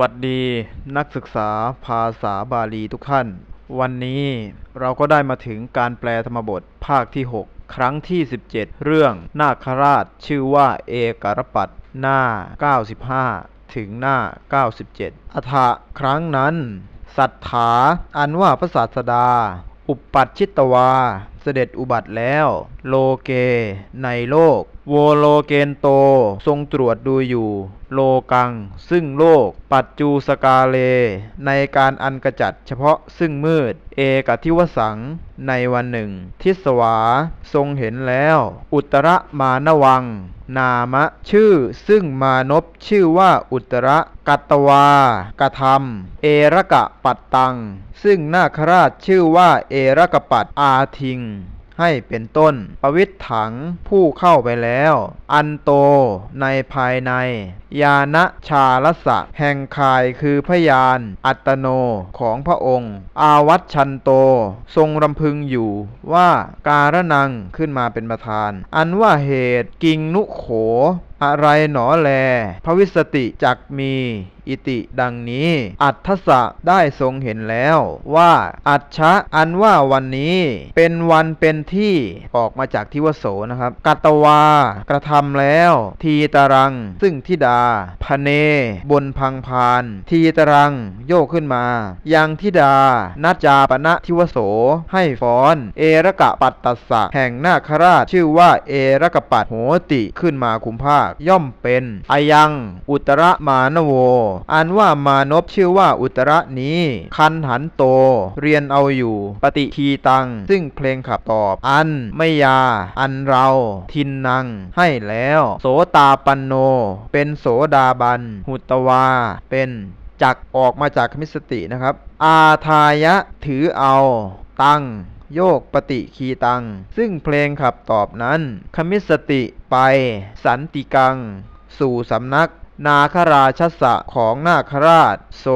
วัสดีนักศึกษาภาษาบาลีทุกท่าน วันนี้เราก็ได้มาถึงการแปลธรรมบทภาคที่ 6 ครั้งที่ 17 เรื่องนาคราชชื่อว่าเอกรปัตหน้า 95 ถึงหน้า 97 อถะครั้งนั้น สัทธาอันว่าพระศาสดา อุปปัชชิตวา เสด็จอุบัติแล้ว โลเก ในโลก โวโลเกนโต ทรงตรวจดูอยู่ โลกัง ซึ่งโลก ปัจจูสกาเล ในการอันกระจัดเฉพาะซึ่งมืด เอกทิวสัง ในวันหนึ่ง ทิสวา ทรงเห็นแล้ว อุตรมานวัง นามะชื่อ ซึ่งมานพชื่อว่าอุตระกัตวากระทำเอรกะปัตตัง ซึ่งนาคราชชื่อว่าเอรกะปัตอาทิง ให้เป็นต้น ปวิตถังผู้เข้าไปแล้ว อันโตในภายใน ยานะชาลสะแห่งคายคือพยาน อัตโนของพระองค์ อาวัชชันโต ทรงรำพึงอยู่ว่าการนังขึ้นมาเป็นประธาน อันว่าเหตุกิงนุโข อะไรหนอแล พระวิสติจักมี อิติดังนี้ อัทธสะได้ทรงเห็นแล้วว่า อัชชะอันว่าวันนี้ เป็นวันเป็นที่ออกมาจากทิวโสนะครับ กัตวากระทำแล้ว ทีตรัง ซึ่งทิดาพเน บนพังพาน ทีตรัง โยกขึ้นมา ยังทิดานาจาปณะทิวโส ให้ฟ้อน เอรกะปัตตสะ แห่งนาคราชชื่อว่าเอรกะปัตโหติขึ้นมาคุมภาคย่อมเป็นอายัง อุตรมานโว อันว่ามานพชื่อว่าอุตระนี้ คันหันโต เรียนเอาอยู่ ปฏิทีตัง ซึ่งเพลงขับตอบ อันไม่ยา อันเรา ทินนัง ให้แล้ว โสตาปันโน เป็นโสดาบัน หุตวา เป็นจักออกมาจากคมิสตินะครับ อาทายะถือเอา ตัง โยกปฏิคีตัง ซึ่งเพลงขับตอบนั้น คมิสติไป สันติกัง สู่สำนัก นาคราชสะของนาคราช โส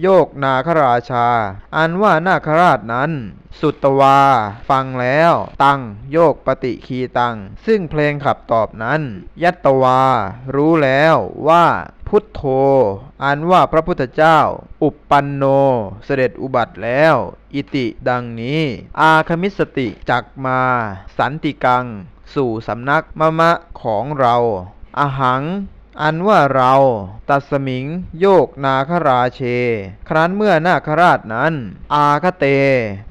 โยกนาคราชา อันว่านาคราชนั้น สุตวา ฟังแล้ว ตัง โยกปฏิคีตัง ซึ่งเพลงขับตอบนั้น ยัตตวา รู้แล้วว่าพุทโธ อันว่าพระพุทธเจ้า อุปปันโน เสด็จอุบัติแล้ว อิติดังนี้ อาคมิสติจักมา สันติกัง สู่สำนักมะมะของเราอาหัง อันว่าเราตัสมิง โยกนาคราเช ครั้นเมื่อนาคราชนั้น อาคเต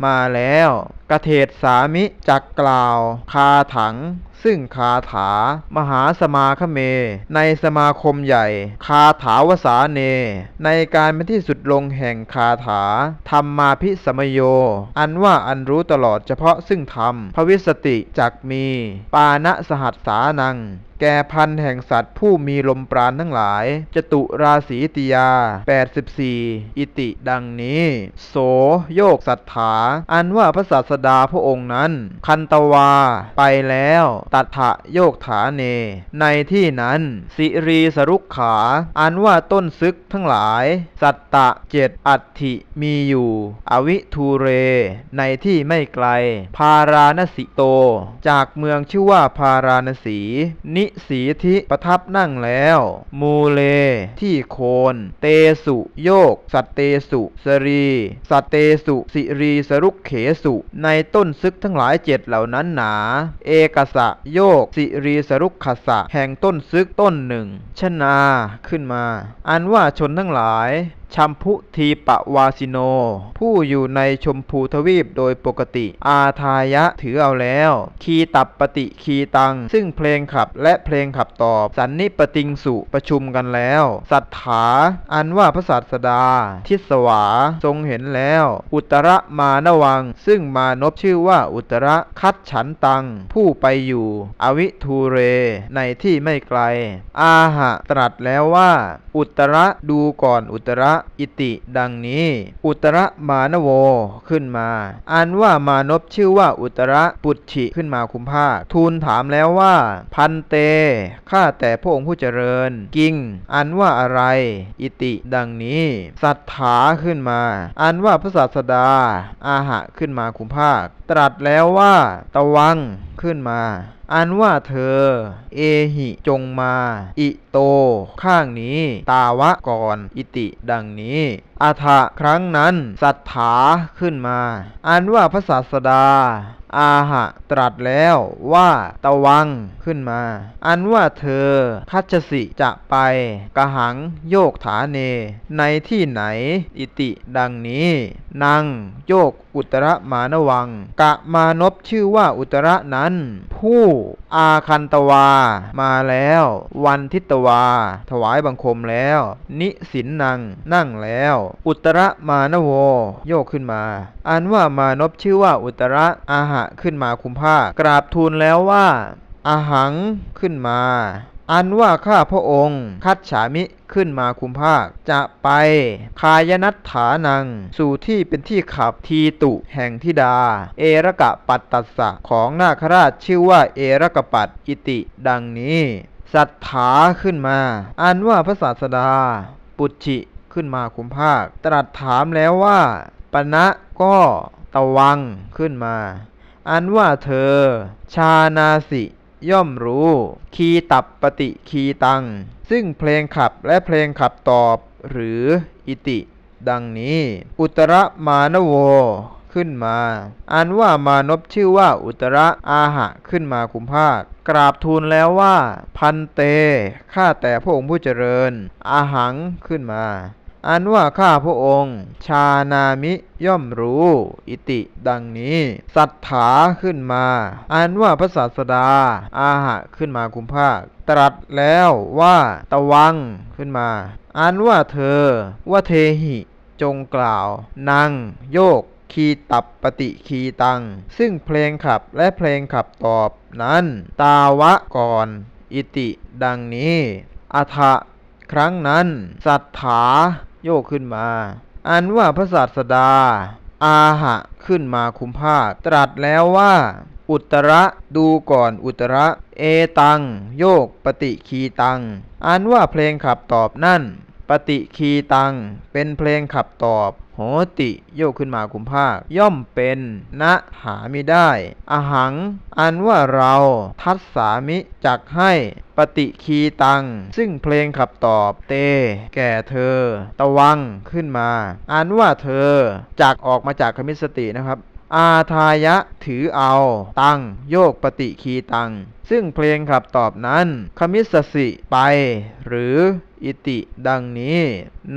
มาแล้วกเทศสามิจักกล่าว คาถัง ซึ่งคาถา มหาสมาคเม ในสมาคมใหญ่ คาถาวสาเน ในการเป็นที่สุดลงแห่งคาถาธรรมมาพิสมโย อันว่าอันรู้ตลอดเฉพาะซึ่งธรรม พวิสติจักมี ปานะสหัสสานัง แก่พันแห่งสัตว์ผู้มีลมปราณทั้งหลาย จตุราศีติยา 84 อิติดังนี้ โสโยกสัทธา อันว่าพระศาสดาพระองค์นั้น คันตวา ไปแล้ว ตัทะโยกฐาเน ในที่นั้น สิรีสรุกขา อันว่าต้นซึกทั้งหลาย สัตตะเจ็ดอัตถิมีอยู่ อวิทูเร ในที่ไม่ไกล พาราณสิโต จากเมืองชื่อว่าพาราณสีนิสีทิประทับนั่งแล้ว มูเล ที่โคน เตสุ โยก สัตเตสุสรี สัตเตสุสิรีสรุกเขสุ ในต้นซึกทั้งหลายเจ็ดเหล่านั้นหนา เอกสะ โยก สิรีสรุกขสะ แห่งต้นซึกต้นหนึ่ง ชนา ขึ้นมา อันว่าชนทั้งหลายชัมพุทีปะวาสิโน ผู้อยู่ในชมพูทวีปโดยปกติ อาทายะถือเอาแล้ว คีตับปฏิคีตัง ซึ่งเพลงขับและเพลงขับตอบ สันนิปติงสุประชุมกันแล้ว สัทธาอันว่าพระศาสดา ทิสวา ทรงเห็นแล้ว อุตรมานวัง ซึ่งมานพชื่อว่าอุตระคัดฉันตัง ผู้ไปอยู่ อวิทูเร ในที่ไม่ไกล อาหะตรัสแล้วว่า อุตระดูก่อนอุตระอิติดังนี้ อุตรมานโวขึ้นมาอันว่ามานพชื่อว่าอุตระปุจฉิขึ้นมาคุมภาคทูลถามแล้วว่า พันเตข้าแต่พระองค์ผู้เจริญ กิง อันว่าอะไร อิติดังนี้สัทธาขึ้นมา อันว่าพระศาสดา อาหะขึ้นมาคุมภาค ตรัสแล้วว่า ตวัง ขึ้นมา อันว่าเธอ เอหิจงมา อิโต ข้างนี้ ตาวะก่อนอิติดังนี้อาทะครั้งนั้น สัทธาขึ้นมา อันว่าพระศาสดา อาหะตรัสแล้วว่าตะวังขึ้นมา อันว่าเธอคัจฉสิจะไปกะหังโยกฐานเน ในที่ไหนอิติดังนี้นังโยกอุตรมานวัง กะมานพชื่อว่าอุตระนั้น ผู้อาคันตวา มาแล้ว วันทิตวา ถวายบังคมแล้ว นิสินนังนั่งแล้ว อุตรมานโว โยกขึ้นมา อันว่ามานพชื่อว่าอุตระอาหะขึ้นมาคุมผ้ากราบทูลแล้วว่าอาหังขึ้นมา อันว่าข้าพระองค์ คัดฉามิขึ้นมาคุมภาค จะไปคายนัตถานัง สู่ที่เป็นที่ขับทีตุแห่งทิดา เอรกะปัตตัสสะของนาคราชชื่อว่าเอรกะปัตอิติ ดังนี้สัทธาขึ้นมา อันว่าพระศาสดา ปุจฉิขึ้นมาคุมภาค ตรัสถามแล้วว่าปณะก็ตะวังขึ้นมา อันว่าเธอ ชานาสิย่อมรู้ คีตับปฏิคีตัง ซึ่งเพลงขับและเพลงขับตอบ หรืออิติ ดังนี้ อุตรมานโว ขึ้นมา อันว่ามานพชื่อว่าอุตระอาหะขึ้นมาคุมภาคกราบทูลแล้วว่า พันเต ข้าแต่พระองค์ผู้เจริญ อาหังขึ้นมา อันว่าข้าพระองค์ ชานามิย่อมรู้ อิติดังนี้สัทธาขึ้นมา อันว่าพระศาสดา อาหะขึ้นมาคุมภาค ตรัสแล้วว่าตะวังขึ้นมา อันว่าเธอว่าเทหิจงกล่าวนังโยกคีตับปฏิคีตัง ซึ่งเพลงขับและเพลงขับตอบนั้น ตาวะก่อน อิติดังนี้อัฐะครั้งนั้น สัทธาโยกขึ้นมา อันว่าพระศาสดา อาหะขึ้นมาคุมภาคตรัสแล้วว่า อุตระดูก่อนอุตระ เอตัง โยกปฏิคีตัง อันว่าเพลงขับตอบนั่น ปฏิคีตัง เป็นเพลงขับตอบ โหติโยกขึ้นมาคุมภาค ย่อมเป็นนะหามิได้ อหัง อันว่าเราทัศสามิจักให้ปฏิคีตัง ซึ่งเพลงขับตอบเต แก่เธอ ตะวังขึ้นมาอันว่าเธอจากออกมาจากคมิสตินะครับอาทายะถือเอา ตัง โยกปฏิคีตัง ซึ่งเพลงขับตอบนั้น คมิสสิไป หรือ อิติดังนี้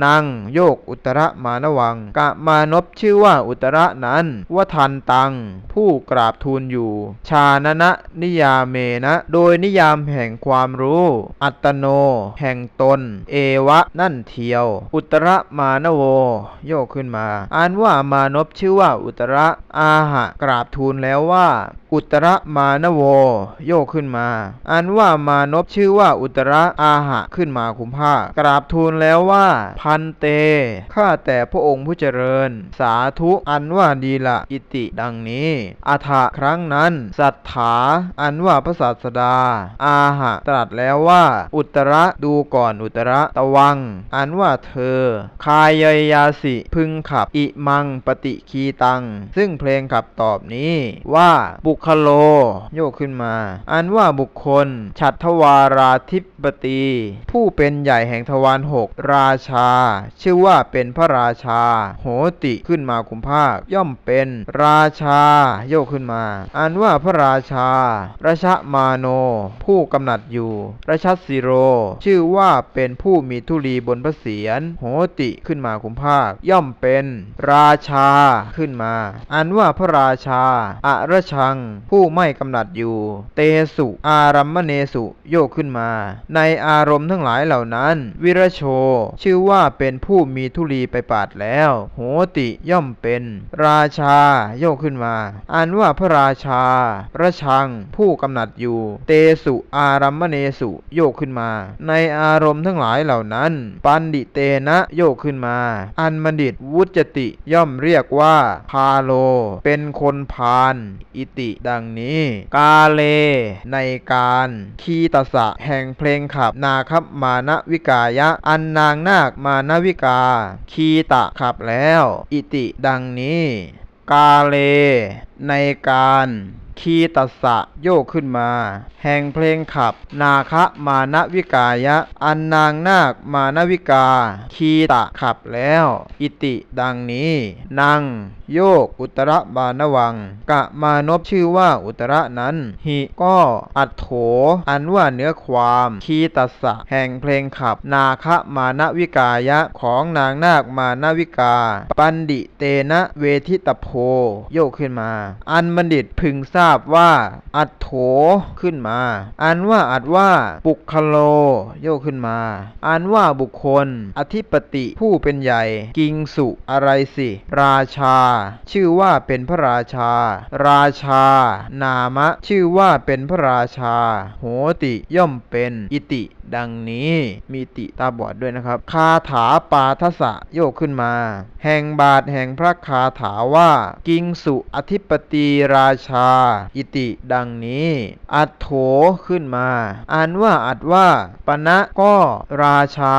นังโยกอุตระมานวัง กะมานพชื่อว่าอุตระนั้นว่าทันตัง ผู้กราบทูลอยู่ ชานะนะนิยามเมนะ โดยนิยามแห่งความรู้ อัตโน แห่งตน เอวะนั่นเทียว อุตระมานโว โยกขึ้นมา อ่านว่ามานพชื่อว่าอุตระอาหะกราบทูลแล้วว่า อุตระมานโว โยกขึ้นมาอันว่ามานพชื่อว่าอุตระอาหะขึ้นมาคุมผ้ากราบทูลแล้วว่า พันเต ข้าแต่พระองค์ผู้เจริญ สาธุอันว่าดีละอิติดังนี้อัฐะครั้งนั้นสัทธาอันว่าพระศาสดา อาหะตรัสแล้วว่า อุตระดูก่อนอุตระตะวัง อันว่าเธอ คายยาสิพึงขับอิมังปฏิคีตัง ซึ่งเพลงขับตอบนี้ว่าบุคโล โยกขึ้นมา อันว่าบุคคล ฉัตรวาราธิปตี ผู้เป็นใหญ่แห่งทวารหกราชา ชื่อว่าเป็นพระราชา โหติขึ้นมาคุมภาค ย่อมเป็นราชา โยกขึ้นมาอันว่าพระราชาราชมาโน ผู้กำหนัดอยู่ราชสิโร ชื่อว่าเป็นผู้มีทุลีบนพระเศียรโหติขึ้นมาคุมภาค ย่อมเป็นราชาขึ้นมาอันว่าพระราชาอะระชัง ผู้ไม่กำหนัดอยู่ เตสุ อารัมมเนสุ โยกขึ้นมา ในอารมณ์ทั้งหลายเหล่านั้นวิรโช ชื่อว่าเป็นผู้มีทุลีไปปาดแล้ว โหติย่อมเป็น ราชา โยกขึ้นมาอันว่าพระราชา ระชัง ผู้กำหนัดอยู่ เตสุอารัมมเนสุ โยกขึ้นมา ในอารมณ์ทั้งหลายเหล่านั้น ปันดิเตนะโยกขึ้นมา อันบัณฑิตวุจติย่อมเรียกว่า พาโล เป็นคนพาลอิติดังนี้ กาเล ในการ คีตสะแห่งเพลงขับนาคับมานะวิกายะ อันนางนาคมานวิกา คีตะขับแล้ว อิติดังนี้ กาเล ในการ คีตัสสะโยกขึ้นมา แห่งเพลงขับ นาคะมานวิกายะ อันนางนาคมานวิกา คีตะขับแล้ว อิติดังนี้นางโยกอุตรบานวัง กะมานพชื่อว่าอุตระนั้น หิก็อัดโถ อันว่าเนื้อความคีตัสสะแห่งเพลงขับ นาคะมานวิกายะของนางนาคมานวิกา ปันดิเตนะเวทิตโพโยกขึ้นมา อันบัณฑิตพึงทราราบว่า อัดโถขึ้นมา อันว่าอัดว่าปุคโล โยกขึ้นมา อันว่าบุคคล อธิปติผู้เป็นใหญ่ กิงสุอะไรสิ ราชา ชื่อว่าเป็นพระราชา ราชา นามะ ชื่อว่าเป็นพระราชา โหติย่อมเป็นอิติ ดังนี้มีติตาบอดด้วยนะครับ คาถาปาทสะโยกขึ้นมา แห่งบาทแห่งพระคาถาว่า กิงสุอธิปติราชาอิติดังนี้ อัดโถขึ้นมาอ่านว่าอัดว่าปณะก็ราชา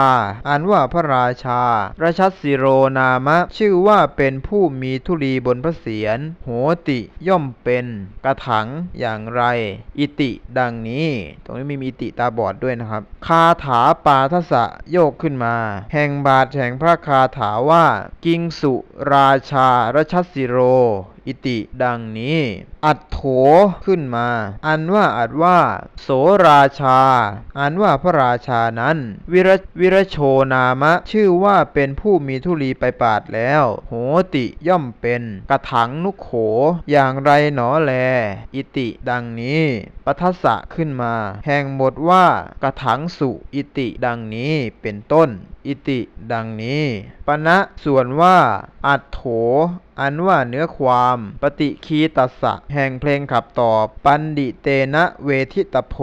อ่านว่าพระราชาราชัสสิโรนามะ ชื่อว่าเป็นผู้มีธุลีบนพระเศียรโหติย่อมเป็นกระถังอย่างไร อิติดังนี้ ตรงนี้มีมีอิติตาบอดด้วยนะครับ คาถาปาทสะโยกขึ้นมา แห่งบาทแห่งพระคาถาว่า กิงสุราชารชัสิโรอิติดังนี้ อัดโถขึ้นมา อันว่าอัดว่า โสราชา อันว่าพระราชานั้น วิรวิรโชนามะ ชื่อว่าเป็นผู้มีธุลีไปปาดแล้ว โหติย่อมเป็นกระถังนุโข อย่างไรหนอแล อิติดังนี้ปทัสสะขึ้นมา แห่งบทว่ากระถังสุอิติดังนี้เป็นต้น อิติดังนี้ปณะส่วนว่า อัดโถอันว่าเนื้อความปฏิคีตัสสะแห่งเพลงขับตอบ ปันดิเตนะเวทิตโพ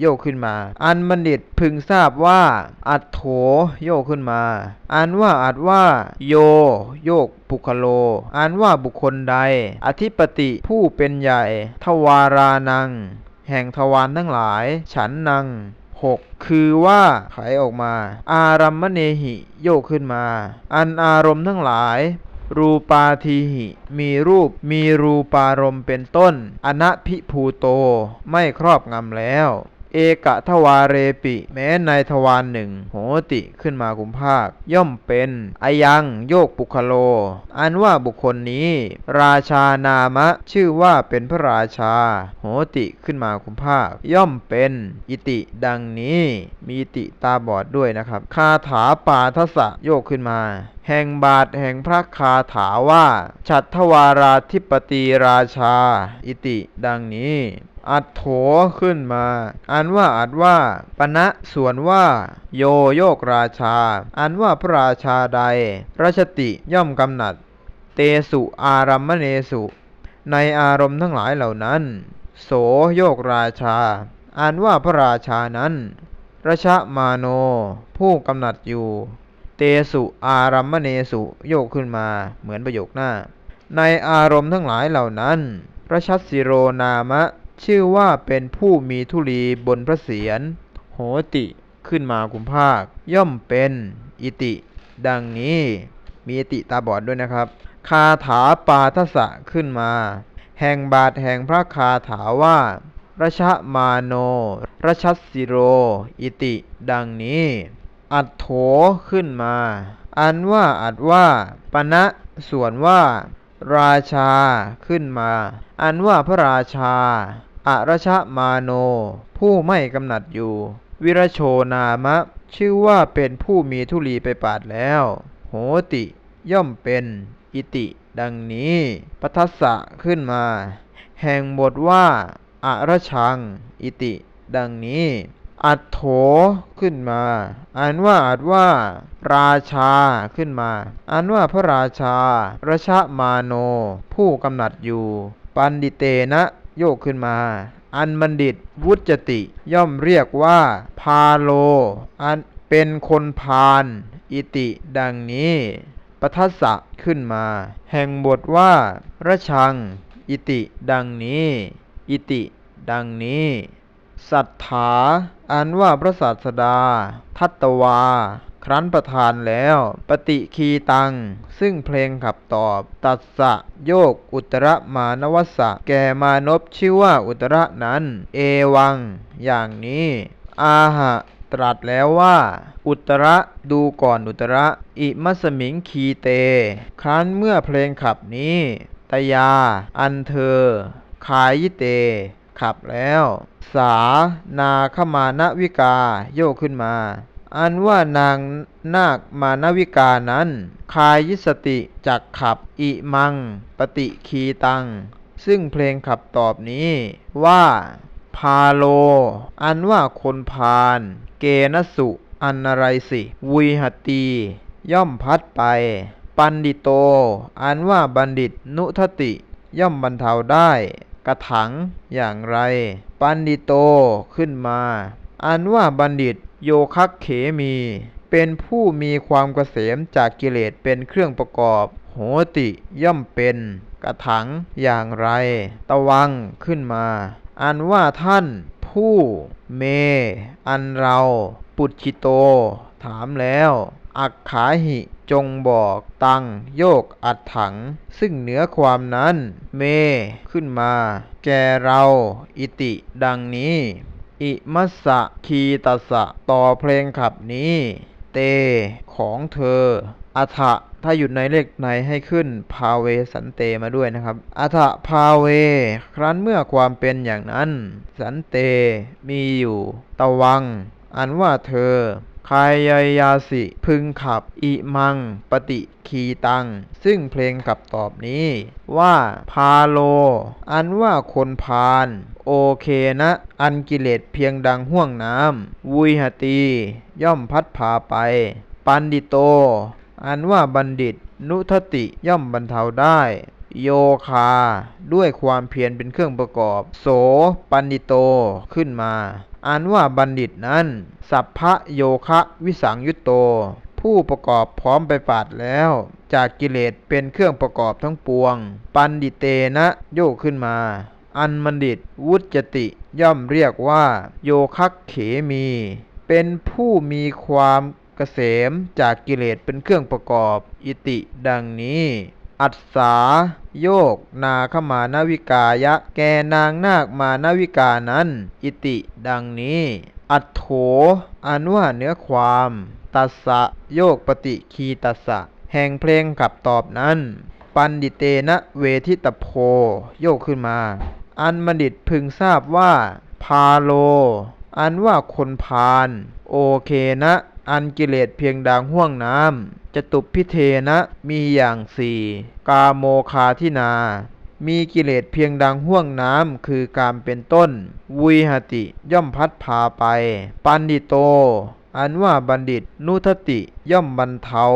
โยกขึ้นมา อันบัณฑิตพึงทราบว่า อัดโถโยกขึ้นมา อันว่าอัดว่า โย โยกปุคโล อันว่าบุคคลใด อธิปติผู้เป็นใหญ่ ทวารานัง แห่งทวารทั้งหลาย ฉันนังหกคือว่าไขออกมา อารัมมเนหิ โยกขึ้นมา อันอารมณ์ทั้งหลาย รูปาทีหิ มีรูปมีรูปารมณ์เป็นต้น อนะพิภูโต ไม่ครอบงำแล้ว เอกทวาเรปิ แม้ในทวารหนึ่งโหติขึ้นมากุมภาค ย่อมเป็นอายังโยกปุคโล อันว่าบุคคลนี้ ราชานามะ ชื่อว่าเป็นพระราชา โหติขึ้นมากุมภาค ย่อมเป็นอิติดังนี้ มีติตาบอดด้วยนะครับ คาถาปาทสะโยกขึ้นมาแห่งบาทแห่งพระคาถาว่า ฉัตทวาราธิปติราชา อิติดังนี้ อัดโถขึ้นมา อันว่าอัดว่า ปณะส่วนว่า โยโยกราชา อันว่าพระราชาใดรัชติย่อมกำหนัด เตสุอารัมมเนสุ ในอารมณ์ทั้งหลายเหล่านั้น โสโยกราชา อันว่าพระราชานั้นรชมาโน ผู้กำหนัดอยู่ เตสุอารัมมเนสุโยกขึ้นมา เหมือนประโยคหน้า ในอารมณ์ทั้งหลายเหล่านั้นระชัสสิโรนามะ ชื่อว่าเป็นผู้มีธุลีบนพระเศียรโหติขึ้นมากุมภาค ย่อมเป็นอิติ ดังนี้มีอิติตาบอดด้วยนะครับ คาถาปาทสะขึ้นมา แห่งบาทแห่งพระคาถาว่ารัชมาโนรัชัสสิโร อิติ ดังนี้ อัดโถขึ้นมา อันว่าอัดว่าปณะส่วนว่า ราชาขึ้นมา อันว่าพระราชาอรชมาโน ผู้ไม่กำหนัดอยู่ วิรโชนามะ ชื่อว่าเป็นผู้มีธุลีไปปาดแล้ว โหติ ย่อมเป็น อิติ ดังนี้ปทัสสะขึ้นมา แห่งบทว่าอรชัง อิติ ดังนี้ อัดโถขึ้นมาอันว่าอัดว่า ราชาขึ้นมาอันว่าพระราชารชมาโน ผู้กำหนัดอยู่ ปันดิเตนะโยกขึ้นมา อันบัณฑิตวุจติ ย่อมเรียกว่า พาโล อันเป็นคนพาลอิติดังนี้ปทัสสะขึ้นมา แห่งบทว่า ระชัง อิติดังนี้ อิติ ดังนี้ สัทธา อันว่าพระศาสดา ทัตวา ครั้นประทานแล้ว ปฏิคีตัง ซึ่งเพลงขับตอบ ตัสสะโยกอุตรมานวสะ แก่มานพชื่อว่าอุตระนั้น เอวัง อย่างนี้ อาหะตรัสแล้วว่า อุตระดูก่อนอุตระ อิมัสมิงคีเต ครั้นเมื่อเพลงขับนี้ ตยา อันเธอขายยิเต ขับแล้ว สา นาคมานวิกา โยกขึ้นมา อันว่านางนาคมานวิกานั้น คายยิสติจักขับอิมัง ปฏิคีตัง ซึ่งเพลงขับตอบนี้ว่า พาโล อันว่าคนพาลเกณสุอันอะไรสิวุยหตี ย่อมพัดไป ปันดิโต อันว่าบัณฑิตนุทติ ย่อมบรรเทาได้ กระถังอย่างไร ปันดิโตขึ้นมา อันว่าบัณฑิตโยคักเขมี เป็นผู้มีความเกษมจากกิเลสเป็นเครื่องประกอบ โหติย่อมเป็นกระถังอย่างไร ตะวังขึ้นมา อันว่าท่านผู้เม อันเรา ปุจฉิโต ถามแล้ว อักขาหิจงบอกตังโยกอัดถัง ซึ่งเหนือความนั้น เม ขึ้นมา แกเราอิติดังนี้ อิมัสสะคีตสสะต่อเพลงขับนี้ เตของเธออัฐะถ้าหยุดในเลขในให้ขึ้นพาเวสันเตมาด้วยนะครับอัฐะพาเว ครั้นเมื่อความเป็นอย่างนั้น สันเตมีอยู่ตะวัง อันว่าเธอ คายายาสิพึงขับ อิมัง ปฏิคีตัง ซึ่งเพลงขับตอบนี้ ว่า พาโล อันว่าคนพาลโอเคนะ อันกิเลสเพียงดังห่วงน้ำวุยหตี ย่อมพัดพาไป ปันดิโต อันว่าบัณฑิต นุทติย่อมบรรเทาได้ โยคา ด้วยความเพียรเป็นเครื่องประกอบ โสปันดิโตขึ้นมา อันว่าบัณฑิตนั้น สัพพะโยคะวิสังยุตโต ผู้ประกอบพร้อมไปปาดแล้ว จากกิเลสเป็นเครื่องประกอบทั้งปวง ปันดิเตนะโยกขึ้นมา อันบัณฑิตวุจติย่อมเรียกว่า โยคักเขมี เป็นผู้มีความเกษมจากกิเลสเป็นเครื่องประกอบ อิติดังนี้ อัศสาโยก นาคมานวิกายะ แกนางนาคมานวิกานั้น อิติดังนี้ อัตโถอันว่าเนื้อความ ตัสสะโยกปฏิคีตัสสะ แห่งเพลงขับตอบนั้น ปันดิเตนะเวทิตโพ โยกขึ้นมา อันบัณฑิตพึงทราบว่า พาโล อันว่าคนพาลโอเคนะ อันกิเลสเพียงดังห่วงน้ำ จตุพิเทนะมีอย่างสี่กาโมคาทินา มีกิเลสเพียงดังห่วงน้ำคือการเป็นต้น วุยหติย่อมพัดพาไป ปันดิโต อันว่าบัณฑิตนุทติย่อมบรรเทา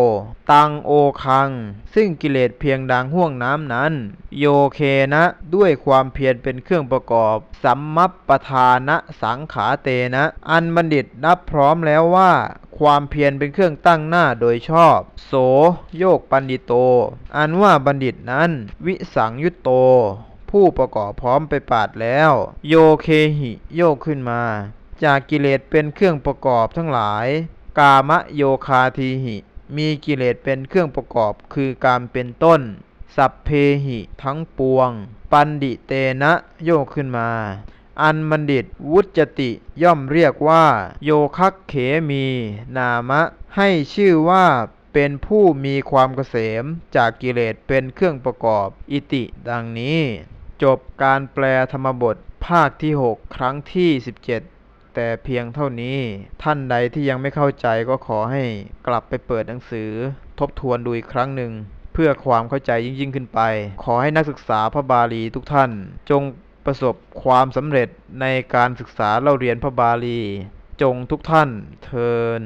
ตังโอคัง ซึ่งกิเลสเพียงดังห่วงน้ำนั้น โยเคนะด้วยความเพียรเป็นเครื่องประกอบ สัมมัปปทานะสังขาเตนะ อันบัณฑิตนับพร้อมแล้วว่า ความเพียรเป็นเครื่องตั้งหน้าโดยชอบ โสโยกปันดิโต อันว่าบัณฑิตนั้น วิสังยุตโต ผู้ประกอบพร้อมไปปาดแล้ว โยเคหิโยกขึ้นมา จากกิเลสเป็นเครื่องประกอบทั้งหลาย กามโยคาทีหิ มีกิเลสเป็นเครื่องประกอบคือการเป็นต้น สัพเพหิทั้งปวง ปันดิเตนะโยกขึ้นมา อันบัณฑิตวุจติย่อมเรียกว่า โยคักเขมี นามะ ให้ชื่อว่าเป็นผู้มีความเกษมจากกิเลสเป็นเครื่องประกอบ อิติ ดังนี้ จบการแปลธรรมบทภาคที่ 6 ครั้งที่ 17 แต่เพียงเท่านี้ ท่านใดที่ยังไม่เข้าใจก็ขอให้กลับไปเปิดหนังสือ ทบทวนดูอีกครั้งหนึ่ง เพื่อความเข้าใจยิ่งยิ่งขึ้นไป ขอให้นักศึกษาพระบาลีทุกท่าน จงประสบความสำเร็จในการศึกษาเล่าเรียนพระบาลี จงทุกท่านเทิน